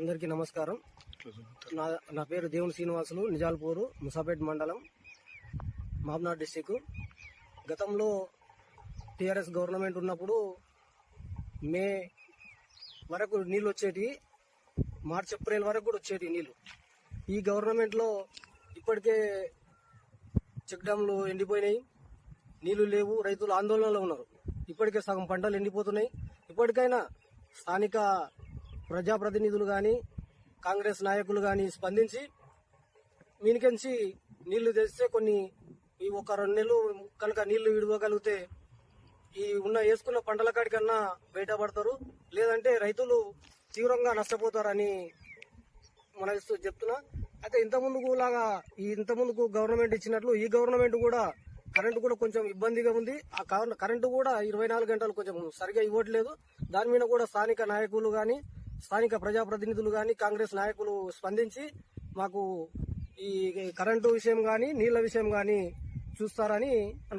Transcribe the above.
అందరికీ నమస్కారం. నా నా పేరు దేవుని శ్రీనివాసులు నిజాల్పూరు ముసాపేట్ మండలం మాబ్నాడ్ డిస్టిక్ గతంలో టీఆర్ఎస్ గవర్నమెంట్ ఉన్నప్పుడు మే వరకు నీళ్ళు వచ్చేటి మార్చి ఏప్రిల్ వరకు కూడా వచ్చేటి నీళ్ళు. ఈ గవర్నమెంట్లో ఇప్పటికే చెక్ డ్యామ్లు ఎండిపోయినాయి నీళ్ళు లేవు రైతులు ఆందోళనలో ఉన్నారు. ఇప్పటికే సగం పంటలు ఎండిపోతున్నాయి. ఇప్పటికైనా స్థానిక ప్రజాప్రతినిధులు కానీ కాంగ్రెస్ నాయకులు కానీ స్పందించి మీనికెంచి నీళ్ళు తెస్తే కొన్ని ఈ ఒక రెండు నెలలు కనుక నీళ్ళు విడవగలిగితే ఈ ఉన్న వేసుకున్న పంటల కాడికన్నా బయటపడతారు లేదంటే రైతులు తీవ్రంగా నష్టపోతారని మన ఇస్తూ చెప్తున్నా. అయితే ఇంత ముందుకు లాగా ఈ ఇంత ముందుకు గవర్నమెంట్ ఇచ్చినట్లు ఈ గవర్నమెంట్ కూడా కరెంటు కూడా కొంచెం ఇబ్బందిగా ఉంది. ఆ కరెంటు కూడా ఇరవై నాలుగు గంటలు కొంచెం సరిగా ఇవ్వట్లేదు. దాని మీద కూడా స్థానిక నాయకులు కానీ స్థానిక ప్రజాప్రతినిధులు గాని కాంగ్రెస్ నాయకులు స్పందించి మాకు ఈ కరెంటు విషయం గాని నీళ్ళ విషయం గాని చూస్తారని